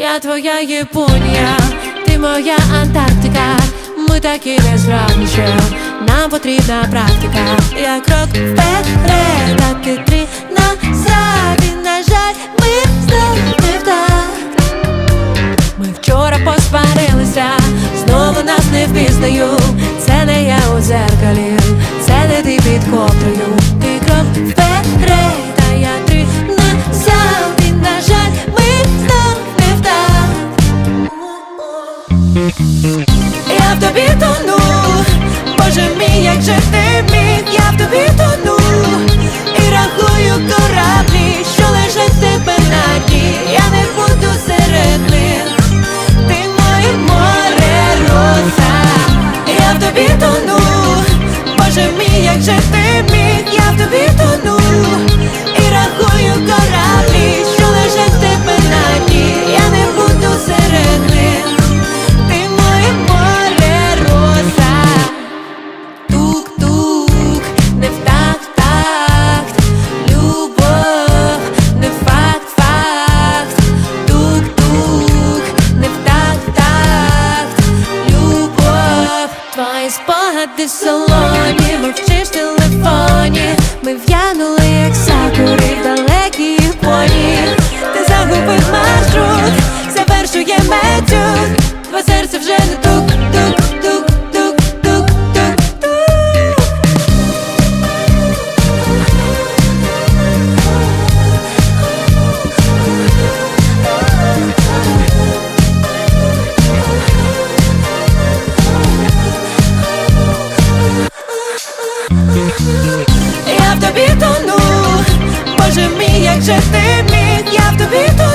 Я твоя Японія, ти моя Антарктика, ми такі не зрадничаємо, нам потрібна практика, я крок вперед. Я в тобі тону, Боже мій, як же ти міг, я в тобі тону, і рахую кораблі, що лежать тебе на дні, я не буду серед них, ти моє море, роса, я в тобі тону. Твої спогади в салоні, мовчиш в телефоні, ми в'янули якже ти міг, я в тобі тут.